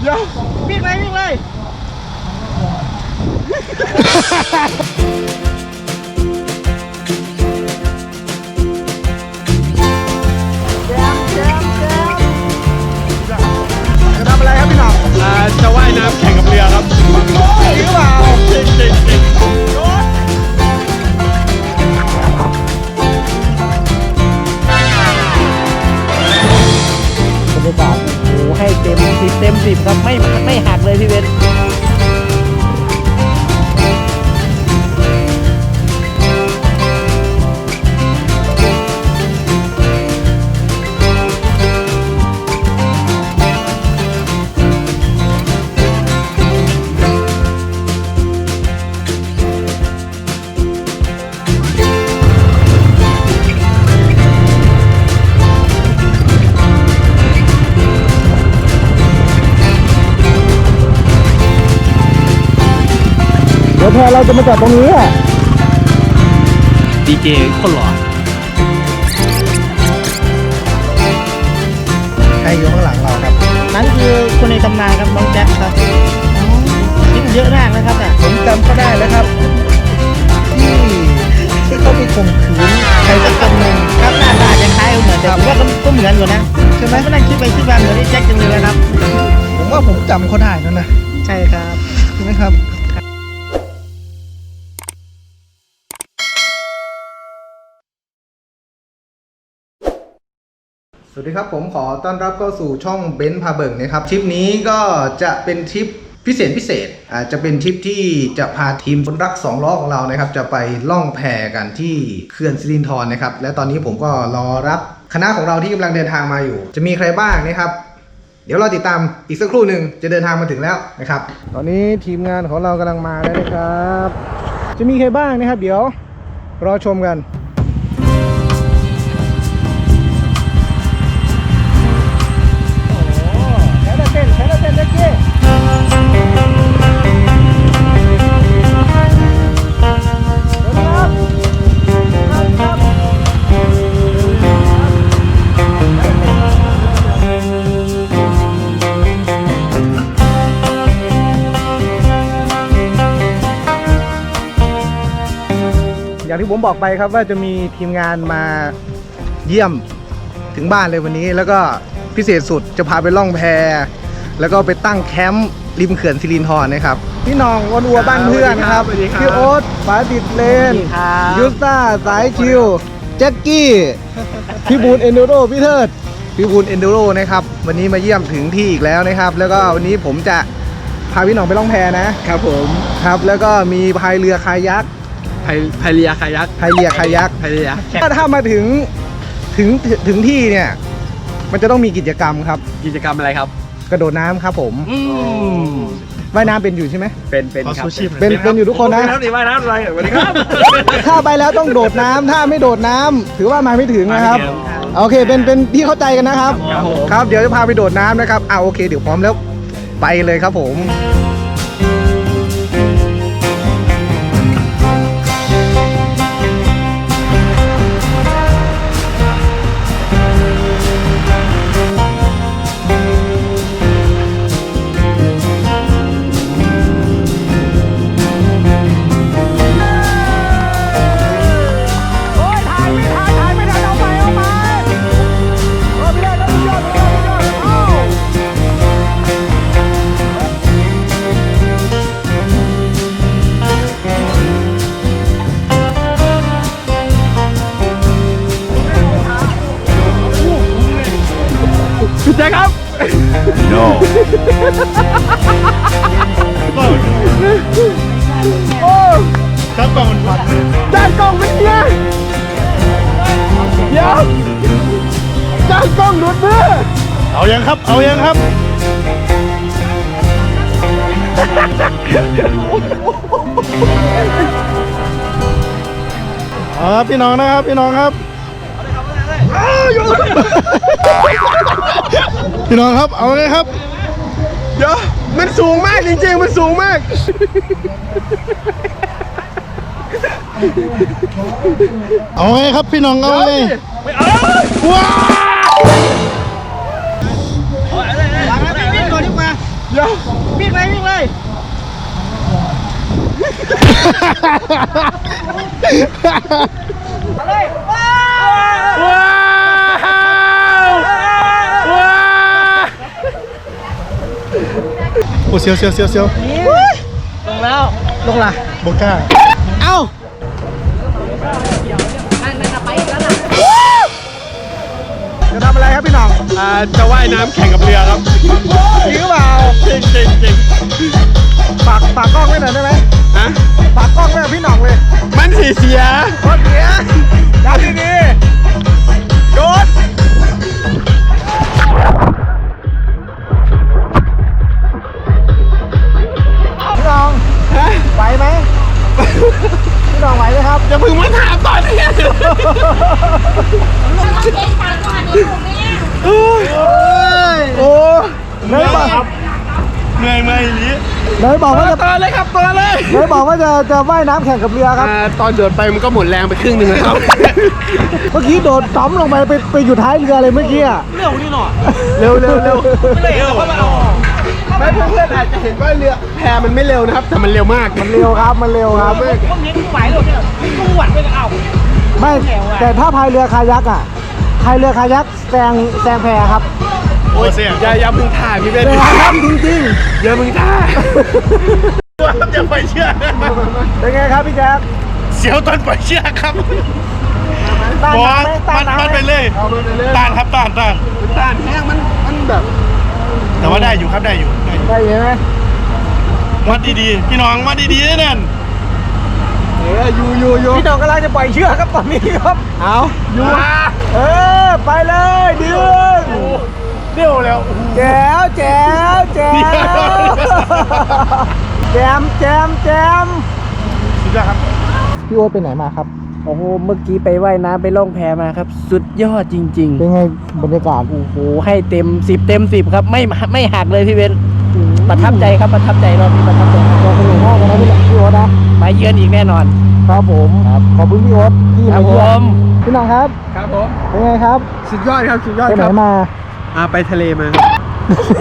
เดี๋ยววิ่งเลยวิ่งเลยจะทำอะไรครับพี่หน้องอ่าจะว่ายน้ำแข่งกับเรือครับจริงหรือเปล่า จริงจริง สิบเต็มสิบครับไม่ไม่หักเลยพี่เบน เดี๋ยวแพรเราจะมาจอดตรงนี้อะดีเจคนหล่อใครอยู่ข้างหลังเราครับ นั่นคือคนในตำนานครับน้องแจ็คครับคิดเยอะมากนะครับเนี่ยผมจำเขาได้แล้วครับที่ที่เขาไปข่มขืนใครสักคนหนึ่งครับหน้าตาจะคล้ายเหมือนแต่ผมว่าก็ก็เหมือนอยู่นะใช่ไหมก็นั่งคิดไปคิดมาเหมือนไอ้แจ็คจังเลยนะครับ ผมว่าผมจำเขาได้แล้วนะ ใช่ครับใช่ไหมครับ สวัสดีครับผมขอต้อนรับเข้าสู่ช่องเบนซ์พาเบิงนะครับทริปนี้ก็จะเป็นทริปพิเศษพิเศษอาจจะเป็นทริปที่จะพาทีมคนรักสองล้อของเรานะครับ จะไปล่องแพกันที่เขื่อนสิรินธรนะครับ และตอนนี้ผมก็รอรับคณะของเราที่กำลังเดินทางมาอยู่ จะมีใครบ้างนะครับ เดี๋ยวเราติดตามอีกสักครู่หนึ่งจะเดินทางมาถึงแล้วนะครับ ตอนนี้ทีมงานของเรากำลังมาแล้วนะครับ จะมีใครบ้างนะครับ เดี๋ยวรอชมกัน ที่ผมบอกไปครับว่าจะมีทีมงานมาเยี่ยมถึงบ้านเลยวันนี้ แล้วก็พิเศษสุดจะพาไปล่องแพ แล้วก็ไปตั้งแคมป์ริมเขื่อนสิรินธรนะครับพี่น้องวันอัวบ้านเพื่อนนะครับพี่โอ๊ตป๋าติดเลนครับยูซ่าสายคิวแจ็คกี้พี่บูนเอนดูโรพี่เทิดพี่บูนเอนดูโรนะครับวันนี้มาเยี่ยมถึงที่อีกแล้วนะครับ แล้วก็วันนี้ผมจะพาพี่น้องไปล่องแพนะครับผมครับ แล้วก็มีพายเรือคายัก ไพไพเรียคายักพายเรือคายักไพเรียถ้าถ้ามาถึงถึงถึงที่เนี่ย มันจะต้องมีกิจกรรมครับ กิจกรรมอะไรครับ กระโดดน้ำครับผมอืมว่ายน้ำเป็นอยู่ใช่ไหมเป็นเป็นครับเป็นเป็นอยู่ทุกคนนะเป็นครับนี่ว่ายน้ำอะไรสวัสดีครับ ถ้าไปแล้วต้องโดดน้ำถ้าไม่โดดน้ำถือว่ามาไม่ถึงนะครับ มาไม่ถึงโอเคเป็นเป็นที่เข้าใจกันนะครับ ครับผม ครับเดี๋ยวจะพาไปโดดน้ำนะครับอ่าโอเค เดี๋ยวพร้อมแล้วไปเลยครับผม โอ้ครับก่อนมันจานกล้องเป็นไงเดี๋ยวจานกล้องหลุดมือเอายังครับ เอายังครับ เอ๋อพี่น้องนะครับ พี่น้องครับ พี่น้องครับ เอาเลยครับ เดี๋ยวมันสูงมากจริงๆ มันสูงมาก เอาไงครับพี่น้องเอาไงไม่เอาว้าวิ่งก่อนดีกว่าเดี๋ยววิ่งเลยวิ่งเลยว้าวว้าวโอ้เสียวเสียวเสียวเสียวลงแล้วลงละบก้าเอ้าจะทำอะไรครับพี่หน้องอ่าจะว่ายน้ำแข่งกับเรือครับจริงหรือเปล่าจริงจริงจริงฝากฝากกล้องไว้หน่อยได้ไหมฮะฝากกล้องไว้กับพี่หน่องเลย มันสีเสียโคตรเสียดับดีๆโดด ไหวไหม พี่หน่องไหวไหมครับอย่าเพึ่งมาถามตอนนี้โอ้เลยบอกเหนื่อยไหมอีหลีเลยบอกว่าจะตัวเลยครับตัวเลยเลยบอกว่าจะจะว่ายน้ำแข่งกับเรือครับอ่าตอนโดดไปมันก็หมดแรงไปครึ่งหนึ่งแล้วครับ เมื่อกี้โดดต้อมลงไปไปไปอยู่ท้ายเรือเลยเมื่อกี้อะเร็วเร็วเร็วเร็ว ไม่เพื่อนๆอาจจะเห็นว่าเรือแพมันไม่เร็วนะครับ แต่มันเร็วมาก มันเร็วครับ มันเร็วครับมากไม่แต่ถ้าพายเรือคายักอะพายเรือคายักแซงแซงแพครับโอ้เสียอย่าอย่ามึงถ่ายพี่เบนแซงครับจริงอย่ามึงถ่ายอย่าไปเชื่อๆเป็นไงครับพี่แจ๊คเสียวตอนปล่อยเชือกครับต้านบอน้ำไหมสต้ามันนน้ำมันไหไปมเลยเอามันไปเลยต้านครับต้านต้านต้านแห้งมันมันแบบ แต่ว่าได้อยู่ครับได้อยู่ได้อยู่ได้เห็นไหมวัดดีๆพี่น้องวัดดีๆนะนั่นเอออยู่อยู่อยู่พี่น้องกำลังจะปล่อยเชือกครับตอนนี้ครับ เอาอยู่ เออ ไปเลยดึงเร็วแล้วแจ๋วแจ๋วแจ๋วแจมแจมแจมสุดยอดครับ พี่โอ๊ตไปไหนมาครับ โอ้โห เมื่อกี้ไปว่ายน้ำไปล่องแพมาครับ สุดยอดจริงเป็นไงบรรยากาศๆโอ้โห ให้เต็มสิบเต็มสิบครับ ไม่ไม่หักเลยพี่เบนประทับใจครับประทับใจรอบนี้ประทับใจเราสนุกมากเลยนะพี่พี่โอ๊ตนะมาเยือนอีกแน่นอน ครับผมขอบคุณพี่โอ๊ตที่ครัมาบผเยี่ยมมพี่น้องครับ ครับผมเป็นไงครับ สุดยอดครับสุดยอดไปไหคนรับมาอ่าไปทะเลมาครับ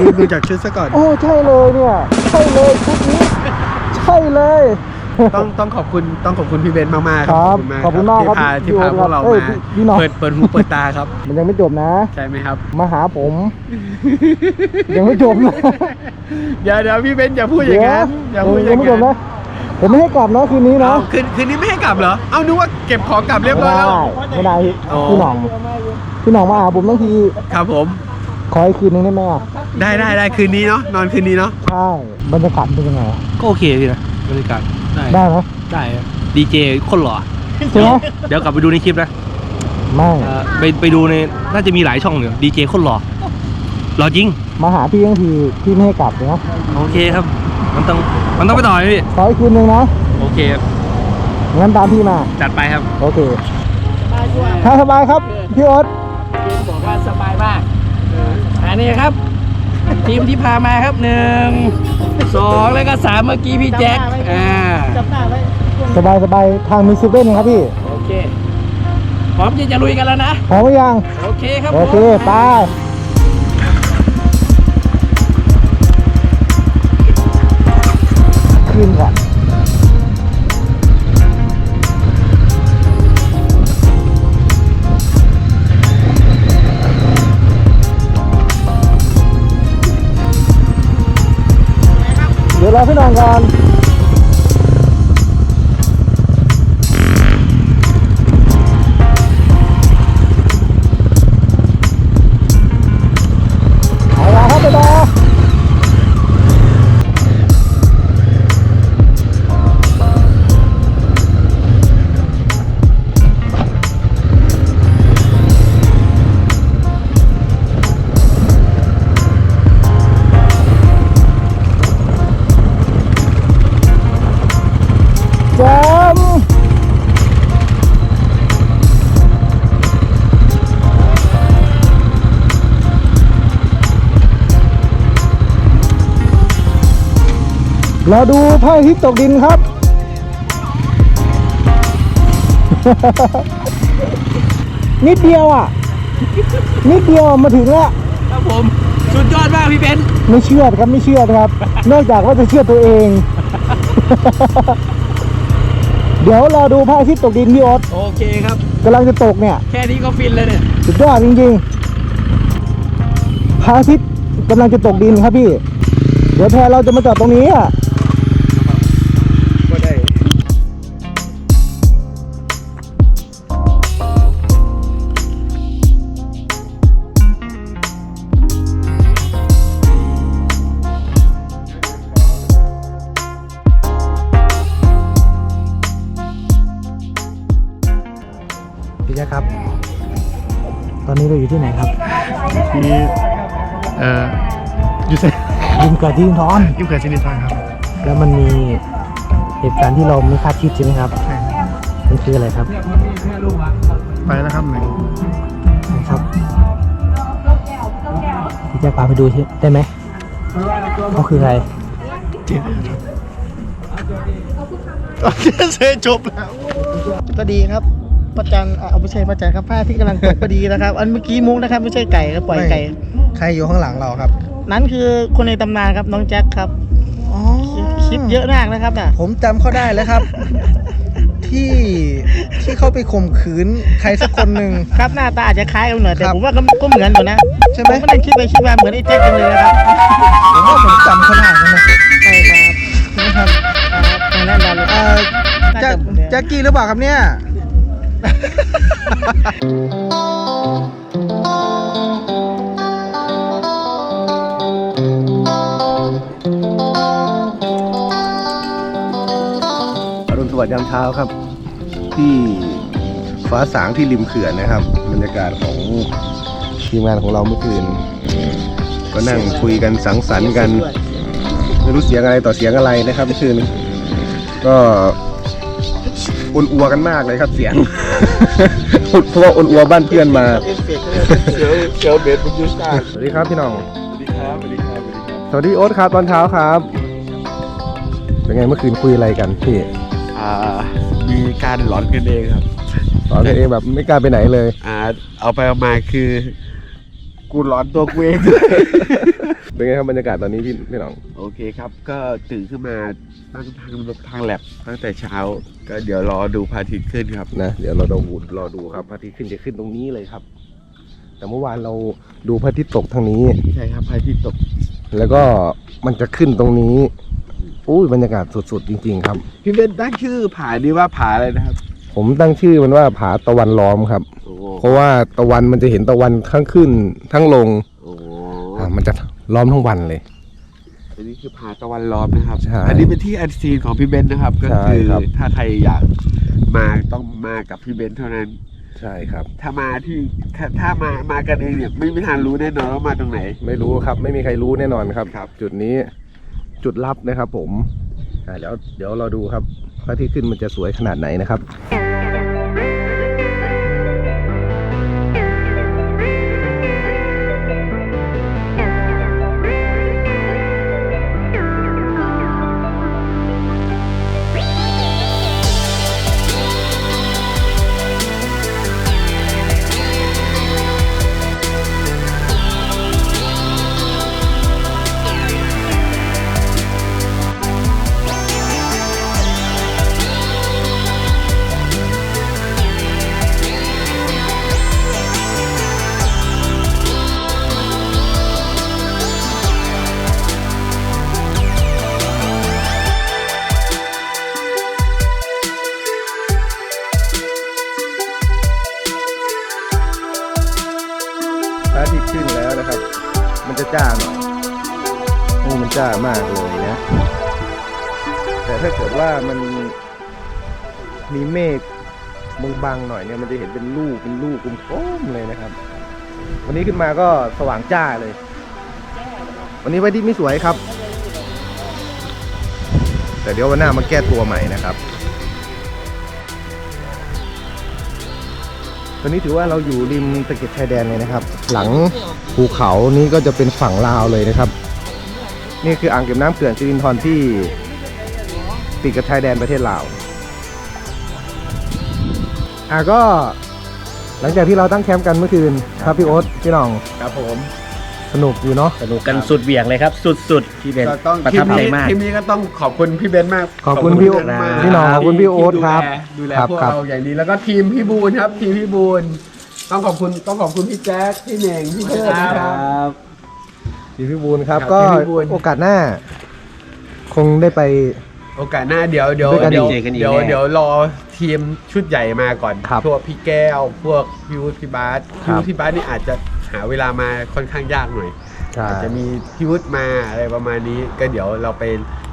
ดูดูจากชุดซะก่อน โอ้ใช่เลยเนี่ย ใช่เลยชุดนี้ ใช่เลย ต้องต้องขอบคุณต้องขอบคุณพี่เบนซ์มากๆครับมากขอบคุณมากครับที่พาที่พาพวกเราเอ้ยมาพี่พี่น้อง เปิดเปิดหูเปิดตาครับมันยังไม่จบนะ ใช่ไหมครับ มาหาผม ยังไม่จบนะเดี๋ยวเดี๋ยวพี่เบนซ์อย่าพูดอย่างนั้นอย่าพูดอยัย่างงไม่จนั้บนนะผมไม่ให้กลับนะคืนนี้นะเอาคืนคืนนี้ไม่ให้กลับเหรอเอานึกว่าเก็บของกลับเรียบไม่ร้อยได้แล้ว ไม่ได้พี่อ๋อ พี่หน้องพี่หน้องมาหาผมทั้งทีครับผม ขออีกคืนนึงได้ไหมอะได้ได้ได้คืนนี้เนาะนอนคืนนี้เนาะใช่บรรยากาศเป็นยังไงอะก็โอเคพี่นะบรรยากาศ ได้ได้ไหมได้ดีเจคนหล่อใช่ไหมเดี๋ยวกลับไปดูในคลิปนะไม่เอ่อไปไปดูในน่าจะมีหลายช่องเลยดีเจคนหล่อหล่อจริง มาหาพี่ทั้งทีพี่ไม่ให้กลับเลยนะโอเคครับ มันต้องมันต้องไปต่อไหมพี่ขออีกคืนนึงนะโอเคครับงั้นตามพี่มา จัดไปครับ โอเคถ้าสบายครับพี่โอ๊ตบอกว่าสบายมากอันนี้ครับ ทีมที่พามาครับหนึ่งสองแล้วก็สามเมื่อกี้พี่แจ็คอ่าสบายสบายทางมีซิเว่นครับพี่ โอเค พร้อมที่จะลุยกันแล้วนะ พร้อมหรือยัง โอเคครับ โอเคผมไปขึ้นก่อน รอพี่น้องก่อน เราดูไพ่ทิศตกดินครับ นิดเดียวอะ นิดเดียวมาถึงแล้วครับผม สุดยอดมากางพี่เบนซ์ไม่เชื่อครับไม่เชื่อครับ นอกจากว่าจะเชื่อตัวเอง เดี๋ยวรอดูพระอาทิตย์ตกดินพี่โอ๊ตโอเคครับ กำลังจะตกเนี่ย แค่นี้ก็ฟินเลยเนี่ย สุดยอดจริงๆพระอาทิตย์กำลังจะตกดินครับพี่ เดี๋ยวแพรเราจะมาจอดตรงนี้อะ พี่แจ๊คครับ ตอนนี้เราอยู่ที่ไหนครับนี่เอ่อยูเซยิมเกิดที่ทอนยูเกิดซินิทอนครับแล้วมันมีเหตุการณ์ที่เราไม่คาดคิดใช่ไหมครับมันคืออะไรครับไปแล้วครับหนึ่งนะครับพี่แจ๊คพาไปดูใช่ได้ไหมเขาคือใครโอเคเซจบแล้ว ก็ดีครับ พระจันทร์เอาไม่ใช่พระจันทร์ครับผ้าที่กำลังตกพอดีนะครับ อันเมื่อกี้มุกนะครับ ไม่ใช่ไก่ครับปล่อยไก่ ใครอยู่ข้างหลังเราครับ นั้นคือคนในตำนานครับน้องแจ็คครับอ๋อคลิปเยอะมากนะครับน่ะ ผมจำเขาได้แล้วครับ ที่ที่เขาไปข่มขืนใครสักคนหนึ่ง ครับหน้าตาอาจจะคล้ายกันหน่อยแต่ครับผมว่าก็ก็เหมือนอยู่นะใช่ไหมผมก็เลยคิดไปคิดมาเหมือนไอ้แจ็คจังเลยนะครับผมว่าผมจำเขาได้นะใช่ครับนะครับครับแน่นอนเลยเอ่อแจ็คแจ็คกี้หรือเปล่าครับเนี่ย อรุณสวัสดิ์ยามเช้าครับ ที่ฟ้าสางที่ริมเขื่อนนะครับ บรรยากาศของทีมงานของเราเมื่อคืน ก็นั่งคุยกันสังสรรค์กัน ไม่รู้เสียงอะไรต่อเสียงอะไรนะครับเมื่อคืนก็ อุ่นอัวกันมากเลยครับเสียง เพราะว่าอุ่นอัวบ้านเพื่อนมาเชียวเชียวเบสบุญยูสตาสวัสดีครับพี่น้องสวัสดีครับสวัสดีครับ สวัสดีครับ สวัสดีโอ๊ตครับตอนเช้าครับ เป็นไงเมื่อคืนคุยอะไรกันพี่ อ่า มีการหลอนกันเองครับ ตอนกันเองแบบไม่กล้าไปไหนเลย อ่า เอาไปเอามาคือ กูหลอนตัวกูเอง เป็นไงครับบรรยากาศตอนนี้พี่พี่น้อง โอเคครับ ก็ตื่นขึ้นมาตั้งทางทางแลบตั้งแต่เช้า ก็เดี๋ยวรอดูพระอาทิตย์ขึ้นครับนะ เดี๋ยวเราดูรอดูครับพระอาทิตย์ขึ้นจะขึ้นตรงนี้เลยครับ แต่เมื่อวานเราดูพระอาทิตย์ตกทางนี้ ใช่ครับพระอาทิตย์ตก แล้วก็มันจะขึ้นตรงนี้อุ้ยบรรยากาศสุดๆจริง ๆ ครับ พี่เบนตั้งชื่อผานี้ว่าผาอะไรนะครับ ผมตั้งชื่อมันว่าผาตะวันล้อมครับโอ้เพราะว่าตะวันมันจะเห็นตะวันทั้งขึ้นทั้งลงโอ้อ่ามันจะ ล้อมทั้งวันเลย อันนี้คือผาตะวันล้อมนะครับ ใช่อันนี้เป็นที่อันซีนของพี่เบนนะครับ ก็ใช่คือครับ ถ้าใครอยากมาต้องมากับพี่เบนเท่านั้น ใช่ครับ ถ้ามาที่ถ้าถ้ามามากันเองเนี่ยไม่มีทางรู้แน่นอนว่ามาตรงไหน ไม่รู้ครับ ไม่มีใครรู้แน่นอนครับ ครับ จุดนี้จุดลับนะครับผมอ่าเดี๋ยวเดี๋ยวเราดูครับพระอาทิตย์ขึ้นมันจะสวยขนาดไหนนะครับพ บางๆหน่อยเนี่ยมันจะเห็นเป็นลูกเป็นลูกกลมๆเลยนะครับ วันนี้ขึ้นมาก็สว่างจ้าเลย วันนี้ไว้ที่ไม่สวยครับ แต่เดี๋ยววันหน้ามาแก้ตัวใหม่นะครับตอนนี้ถือว่าเราอยู่ริมตะเข็บชายแดนเลยนะครับ หลังภูเขานี้ก็จะเป็นฝั่งลาวเลยนะครับ นี่คืออ่างเก็บน้ำเขื่อนสิรินธรที่ติดกับชายแดนประเทศลาว อะก็ หลังจากที่เราตั้งแคมป์กันเมื่อคืนครับพี่โอ๊ตพี่หน้องครับผมสนุกอยู่เนาะ สนุกกันสุดเหวี่ยงเลยครับ สุดๆพี่เบนก็ต้องประทีทัมบใจนี้มาก ทีมนี้ก็ต้องขอบคุณพี่เบนซ์มากขอบคุณพี่เบนซ์มากพี่หน่องขอบคุณพี่โอ๊ตครับดูแลครับพวกครับ เราอย่างดีแล้วก็ทีมพี่บูนครับ ทีมพี่บูนต้องขอบคุณต้องขอบคุณพี่แจ๊คพี่เหน่งพี่เทิดนะครับทีมพี่บูลครับ ครับก็ทีมพี่บูล โอกาสหน้า คงได้ไป โอกาสหน้าเดี๋ยวเดี๋ยวด้วยกันเดี๋ยวเจอกันอีกเดี๋ยวแน่ เดี๋ยวรอ ทีมชุดใหญ่มาก่อนครับพวกพี่แก้ว พวกพี่วุฒิพี่บาสครัพี่บ วุฒิพี่บาสนี่อาจจะหาเวลามาค่อนข้างยากหน่อย ใช่ อาจจะมีพี่วุฒิมาอะไรประมาณนี้ ก็เดี๋ยวเราไป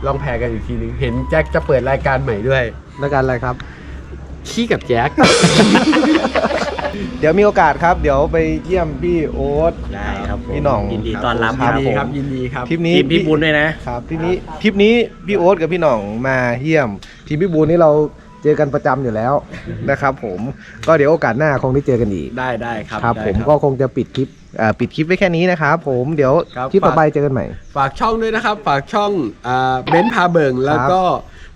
ล่องแพกันอีกทีนึง เห็นแจ็คจะเปิดรายการใหม่ด้วย แล้วกันอะไรครับ ขี้กับแจ็ค เดี๋ยวมีโอกาสครับ เดี๋ยวไปเยี่ยมพี่โอ๊ต ได้ครับผมพี่หน่อง ยินดีต้อนรับคยิรันบดีผมครับยินดีครับ ทริปนี้ทีมพี่บุญด้วยนะ ครับทริปนี้ทริปนี้พี่โอ๊ตกับพี่หน่องมาเยี่ยม ทีมพี่บูลนี่เรา เจอกันประจำอยู่แล้วนะครับผมก็เดี๋ยวโอกาสหน้าคงได้เจอกันอีกได้ได้ครับครับ ได้ผมก็คงจะปิดคลิปอ่าปิดคลิปไว้แค่นี้นะครับผมเดี๋ยวครับคลิปต่อฝากไปเจอกันใหม่ ฝากช่องด้วยนะครับ ฝากช่องอ่าเบนซ์พาเบิงแล้วก็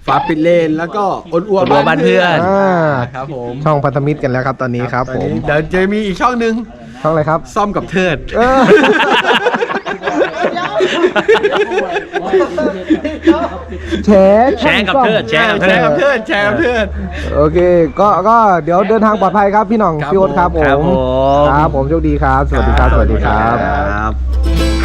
ฝาปิดเลน แล้วก็อ้วนอ้วนอ้วนบ้านเพื่อน อ่าครับผมช่องพันธมิตรกันแล้วครับตอนนี้ครับตผอนมนี้เดี๋ยวจะมีอีกช่องหนึ่งช่องอะไรครับ ซ่อมกับเทิด เออ แชร์แชร์กับเทิดแชร์กับแชร์กับเทิดแชร์กับเทิดโอเค ก็ก็เดี๋ยวเดินทางปลอดภัยครับพี่หน่องครับพี่โอ๊ตครับผครับมผมครับผมโชคดีครับ สวัสดีครับ สวัสดีครับ ครับ